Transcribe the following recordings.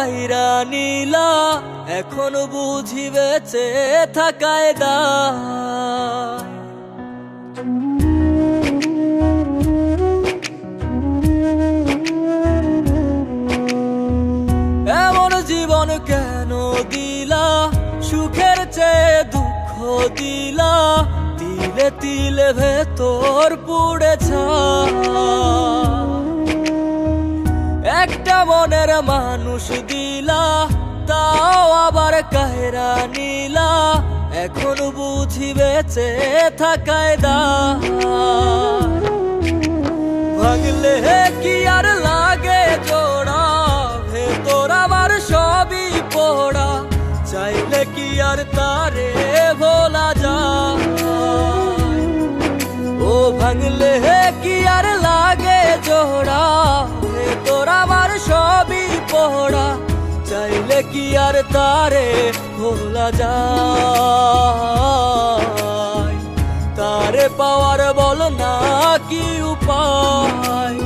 কাইরা নীলা, এখন বুঝি বেঁচে থাকায় দায়। এমন জীবন কেন দিলা? সুখের চেয়ে দুঃখ দিলা? তিলে তিলে ভেতর পুড়ে ছাই। একটা মনের মানুষ দিলা, তাও আবার কাহেরা নীলা। এখন বুঝি বেঁচে থাকায় দা ভাগলে কি আর লাগে কি আর তারে ভোলা যায়? তারে পাওয়ার বল না কি উপায়?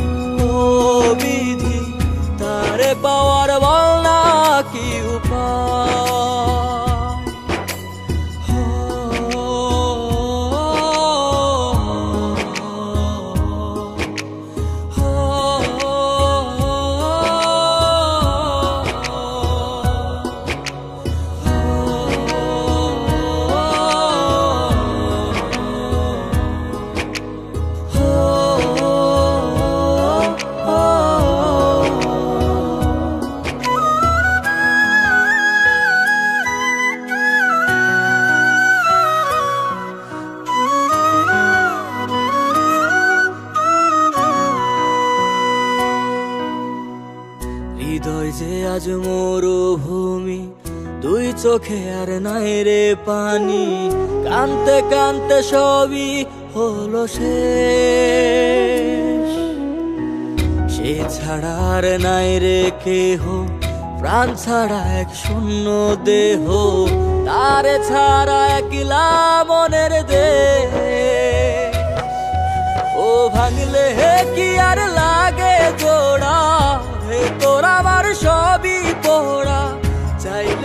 পানি কানতে কানতে সবই হলো সে ছাড়া আর নাই রে কেহ, প্রাণ ছাড়া এক শূন্য দেহ, তারে ছাড়া একলা মনের দেহ ও ভাঙলে হে কি আর লাগে জোড়া, হে তোর আমার সবই পোড়া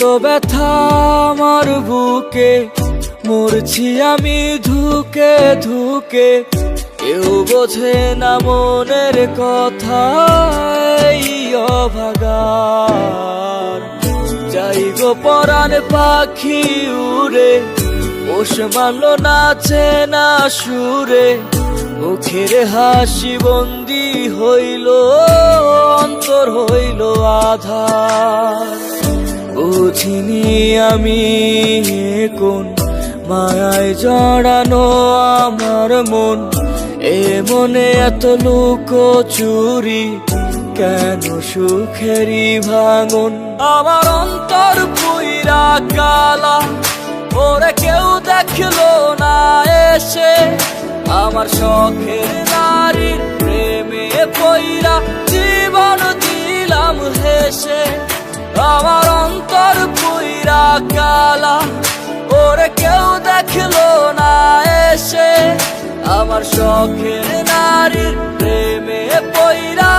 এত ব্যথা আমার বুকে, মরছি আমি ধুকে ধুকে। কেউ বোঝে না মনের কথা অভাগার। যাই গো পরাণ পাখি উড়ে, পোষ মানল নাচে না সুরে, মুখের হাসি বন্দি হইল, অন্তর হইল আধার। বুঝিনি আমি কোন মায়ায় জড়ানো আমার মন। এ মনে এত লুক চুরি, কেন সুখেরই ভাঙন? আমার অন্তর পুইরা কালা, ওরে কেউ দেখল না এসে। আমার শখের নারীর প্রেমে পইরা জীবন দিলাম হেসে। আমার অন্তর পুইরা কালা ওরে কেউ দেখল না এসে। আমার শখের নারীর প্রেমে পইরা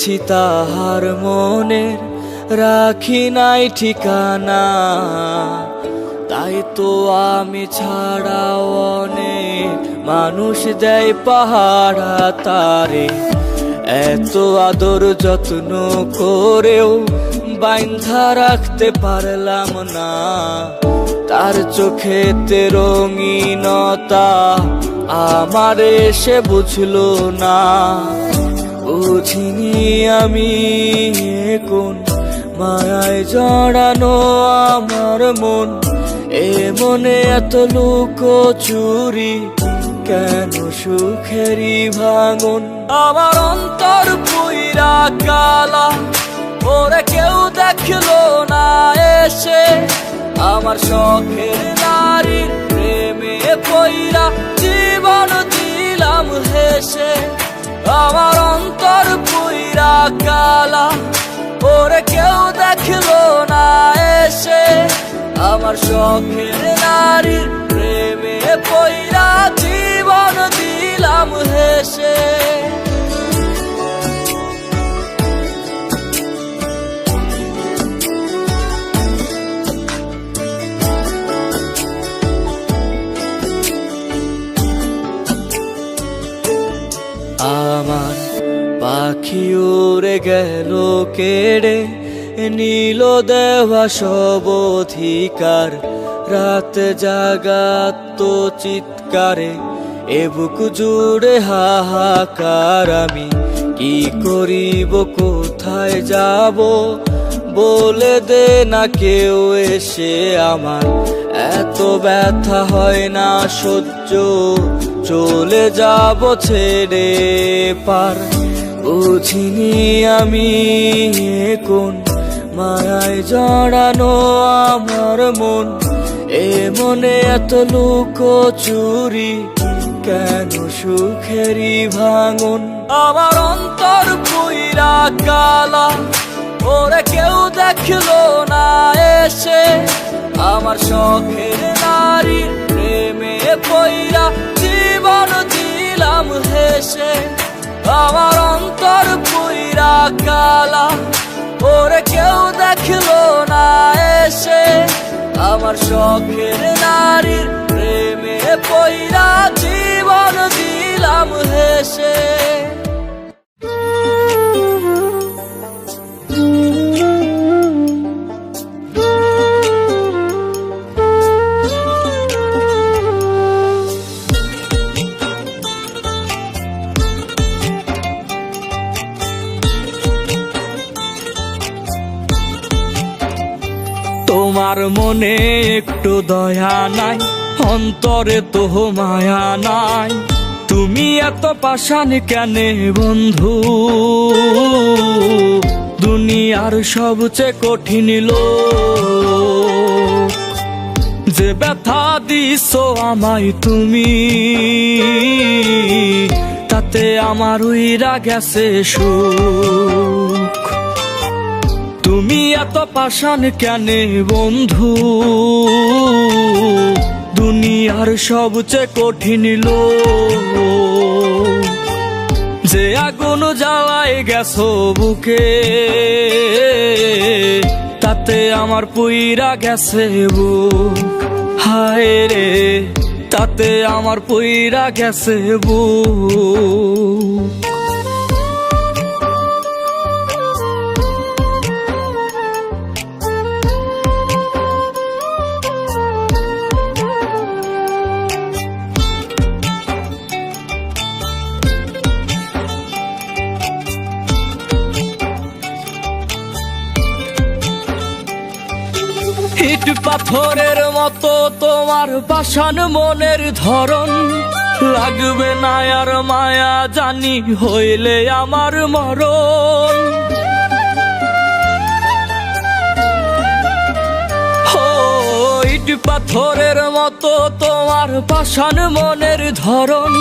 করেছি তাহার মনের, রাখি নাই ঠিকানা। তাই তো আমি ছাড়াও অনেক মানুষ দেয় পাহারা তারে। এত আদর যত্ন করেও বাইন্ধা রাখতে পারলাম না। তার চোখেতে রঙিনতা আমারে সে বুঝলো না। বুঝিনি আমি কোন মায়ায় জড়ানো আমার মন। এ মনে এত লুক চুরি কেন সুখেরই ভাঙন? আমার অন্তর পুইরা কালা, ওরে কেউ দেখল না এসে। আমার শখের নারীর প্রেমে পইরা জীবন দিলাম হেসে। আমার অন্তর পুইরা কালা, ওরে কেউ দেখল না এসে। আমার শখের নারীর প্রেমে পইরা জীবন দিলাম হেসে। উড়ে গেল কেড়ে, নীল দেওয়া সব অধিকার। রাত জাগাত চিৎকারে, এ বুক জুড়ে হাহাকার আমি। কি করিব, কোথায় যাব, বলে দে না কেউ এসে আমার। এত ব্যথা হয় না সহ্য, চলে যাব ছেড়ে পার। বুঝিনি আমি কোন মায়ায় জড়ানো আমার মন। এ মনে এত লুক চুরি, কেন সুখেরই ভাঙন? আমার অন্তর পুইরা কালা, ওরে কেউ দেখল না এসে। আমার শখের নারীর প্রেমে পইরা জীবন দিলাম হেসে। আমার অন্তর পুইরা কালা, ওরে কেউ দেখল না এসে। আমার শখের নারীর প্রেমে পইরা জীবন দিলাম হেসে। নাই, অন্তরে তো মায়া নাই। তুমি এত পাষাণ কেনে বন্ধু? দুনিয়ার সবচেয়ে কঠিন লোক। যে ব্যথা দিছো আমায় তুমি, তাতে আমার উইরা গেছে সুখ। তুমি এত পাষাণ কেনে, বন্ধু? দুনিয়ার সবচেয়ে কঠিন লোক। যে আগুন জ্বালায় গেছো বুকে, তাতে আমার পুইরা গেছে বুক। হায় রে, তাতে আমার পুইরা গেছে বুক। ইট পাথরের মতো তোমার পাষাণ মনের ধরন। লাগবে না আর মায়া জানি হইলে আমার মরণ। পাথরের মতো তোমার পাষাণ মনের ধরন।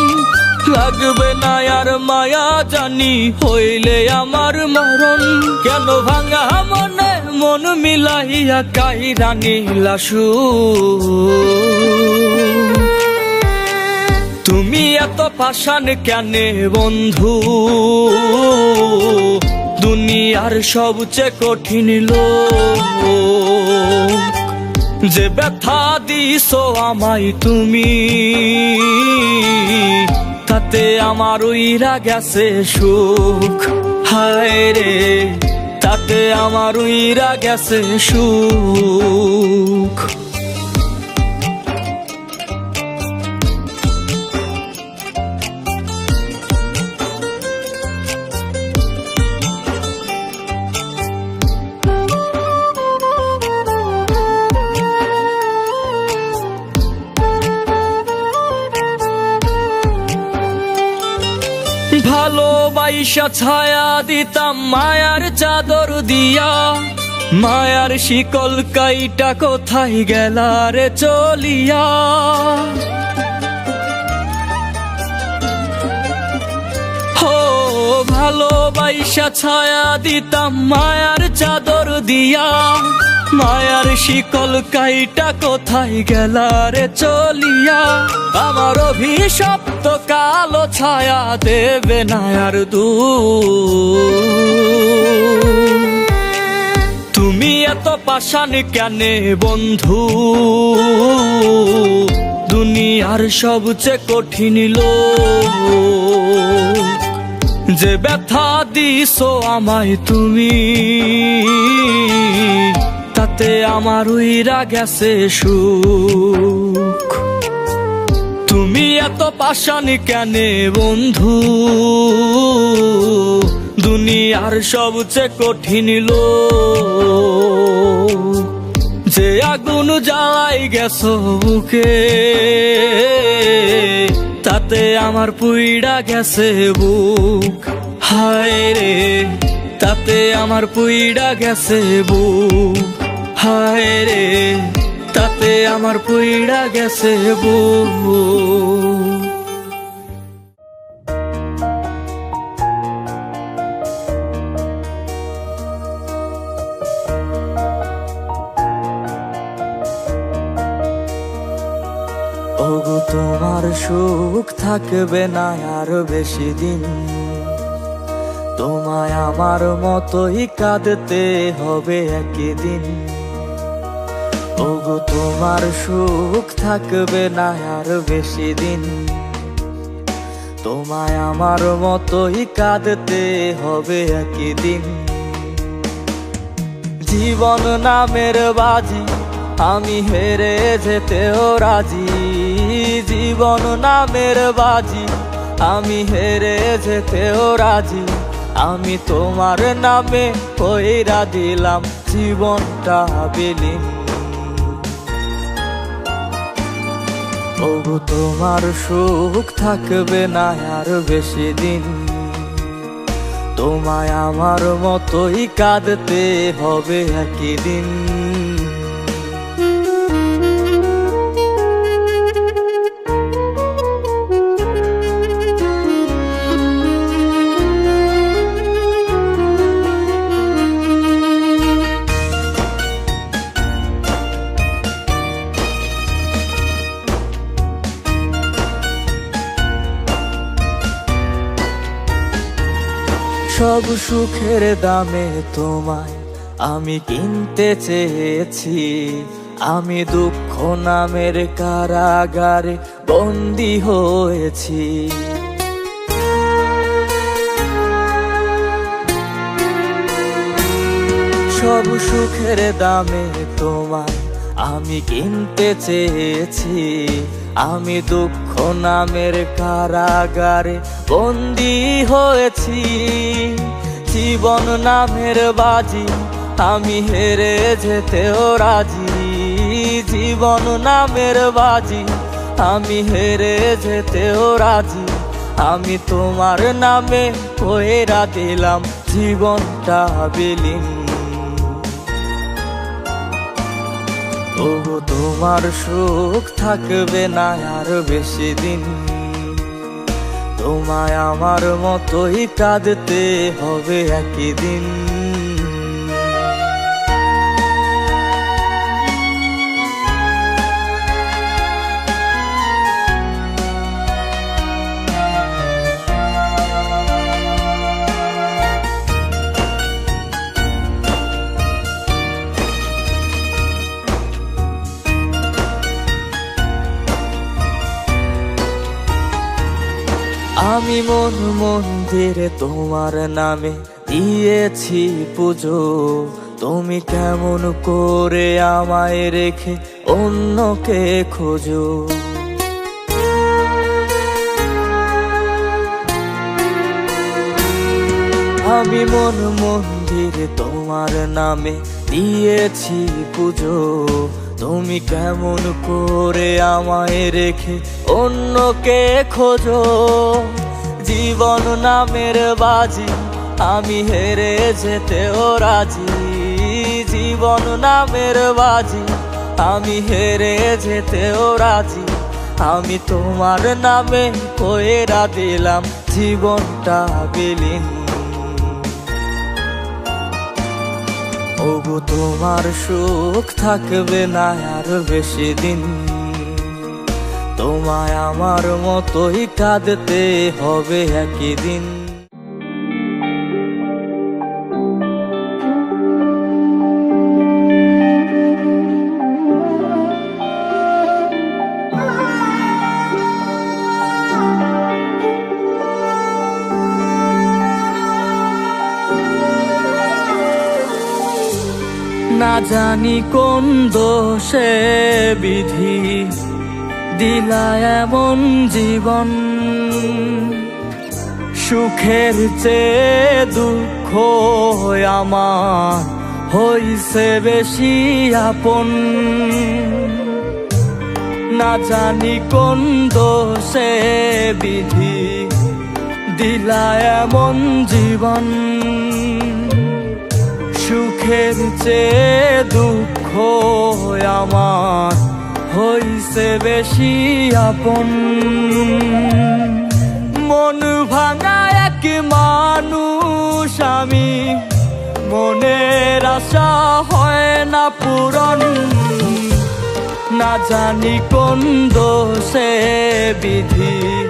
লাগবে না আর মায়া জানি হইলে আমার মরণ। কেন ভাঙা মনে মন মিলাইয়া কাহিরা নীলাসু তুমি এত পাষাণ কেনে বন্ধু? দুনিয়ার সবচেয়ে কঠিন লোক। যে ব্যথা দিছো আমায় তুমি, তাতে আমার উইরা গেছে সুখ। হায় রে। তাতে আমার উইরা গেছে সুখ। ভালোবাইসা ছায়া দিতাম মায়ার চাদর দিয়া। মায়ার শিকল কাইটা কোথায় গেলা রে চলিয়া? হো ভালোবাইসা ছায়া দিতাম মায়ার চাদর দিয়া। মায়ার শিকল কাইটা কোথায় গেলা রে চলিয়া? আমার অভিশপ্ত কালো ছায়া দেবে না আর দু তুমি এত পাষাণ কেনে বন্ধু? দুনিয়ার সবচেয়ে কঠিন লোক। যে ব্যথা দিছো আমায় তুমি, তাতে আমার উইরা গেছে সুখ। তুমি এত পাষাণ কেনে বন্ধু? দুনিয়ার সবচেয়ে কঠিন লোক। যে আগুন জ্বালাই গেছো বুকে, তাতে আমার পুইড়া গেছে বুক। হায় রে, তাতে আমার পুইড়া গেছে বুক। হায় রে আমার পুইড়া গেছে ওগো, তোমার সুখ থাকবে না আর বেশি দিন। তোমায় আমার মতোই কাঁদতে হবে একদিন। ওগো তোমার সুখ থাকবে না আর বেশি দিন। তোমায় আমার মতোই কাঁদতে হবে একই দিন। জীবন নামের বাজি, আমি হেরে যেতেও রাজি। জীবন নামের বাজি, আমি হেরে যেতেও রাজি। আমি তোমার নামে কইরা দিলাম, জীবনটা বিলীন। ওগো তোমার সুখ থাকবে না আর বেশি দিন। তোমায় আমার মতোই কাঁদতে হবে একই দিন। সুখের দামে তোমায় আমি কিনতে চেয়েছি। আমি দুঃখ নামের কারাগারে বন্দি হয়েছি। সব সুখের দামে তোমায় আমি কিনতে চেয়েছি। আমি দুঃখ নামের কারাগারে বন্দি হয়েছি। জীবন নামের বাজি, আমি হেরে যেতেও রাজি। জীবন নামের বাজি, আমি হেরে যেতেও রাজি। আমি তোমার নামে কইরা দিলাম, জীবনটা বিলীন। তবু তোমার সুখ থাকবে না আর বেশি দিন। তোমায় আমার মতোই কাঁদতে হবে একই দিন। আমি মন মন্দিরে তোমার নামে দিয়েছি পুজো। তুমি কেমন করে আমায় রেখে অন্যকে খোঁজো? আমি মন মন্দিরে তোমার নামে দিয়েছি পুজো। তুমি কেমন করে আমায় রেখে অন্যকে খোঁজো? জীবন নামের বাজি, আমি হেরে যেতেও রাজি। জীবন নামের বাজি, আমি হেরে যেতেও রাজি। আমি তোমার নামে কইরা দিলাম জীবনটা বিলীন। ওগো, তোমার সুখ থাকবে না আর বেশি দিন। তোমায় আমার মতোই কাঁদতে হবে একই দিন। না জানি কোন দোষে বিধি। দিলা এমন জীবন, সুখের চেয়ে দুঃখ আমার হইছে বেশি আপন। না জানি কোন দোষে বিধি দিলা এমন জীবন, সুখের চেয়ে দুঃখ আমার হইছে বেশি আপন। মন ভাঙা এক মানুষ আমি। মনের আশা হয় না পূরণ। না জানি কোন দোষে বিধি।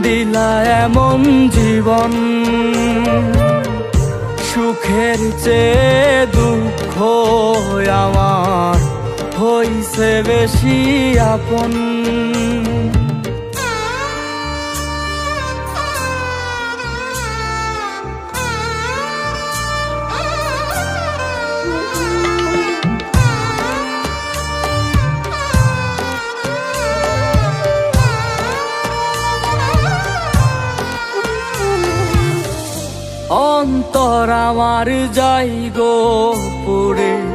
দিলা এমন জীবন। সুখের চেয়ে দুঃখ আমার। হইছে বেশি আপন। অন্তর আমার যাই গো পুরে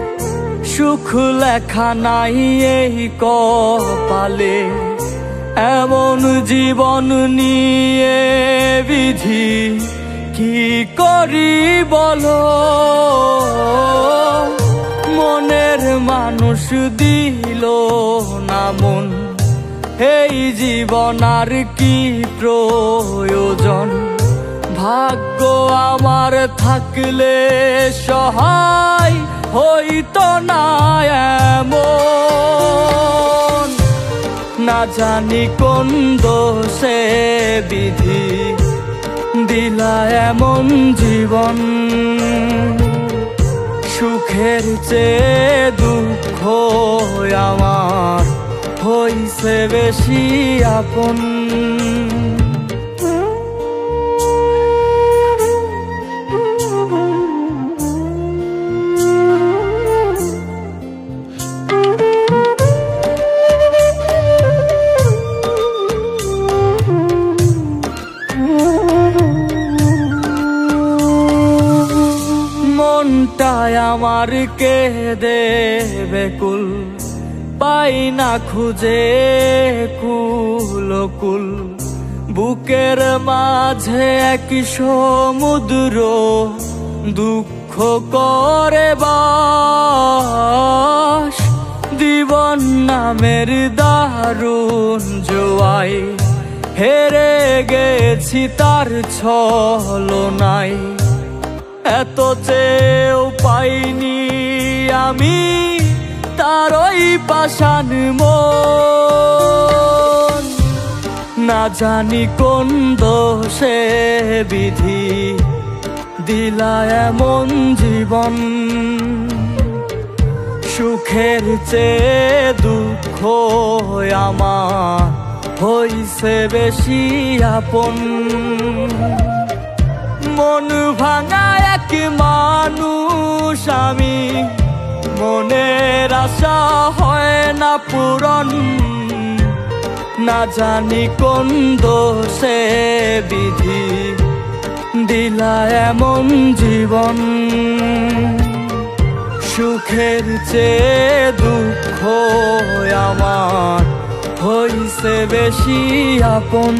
সুখ লেখা নাই এই কপালে, এমন জীবন নিয়ে বিধি কি করি বলো? মনের মানুষ দিল না মন, এই জীবন আর কি প্রয়োজন? ভাগ্য আমার থাকলে সহায় হইতো না এমন। না জানি কোন দোষে বিধি দিলা এমন জীবন। সুখের চেয়ে দুঃখ আমার হইছে বেশি আপন। মনটায় আমার কে দেবে কুল পাই না খুঁজে কুল কুল বুকের মাঝে এক সমুদ্র দুঃখ করে বাস। জীবন নামের দারুণ জোয়াই হেরে গেছি তার ছলনায়। এত চেয়েও পাইনি আমি তার ওই পাশান মন। না জানি কোন দোষে বিধি দিলা এমন জীবন। সুখের চেয়ে দুঃখ আমার হইছে বেশি আপন। মন ভাঙা এক মানুষ আমি। মনের আশা হয় না পূরণ। না জানি কোন দোষে বিধি। দিলা এমন জীবন। সুখের চেয়ে দুঃখ আমার হইছে বেশি আপন।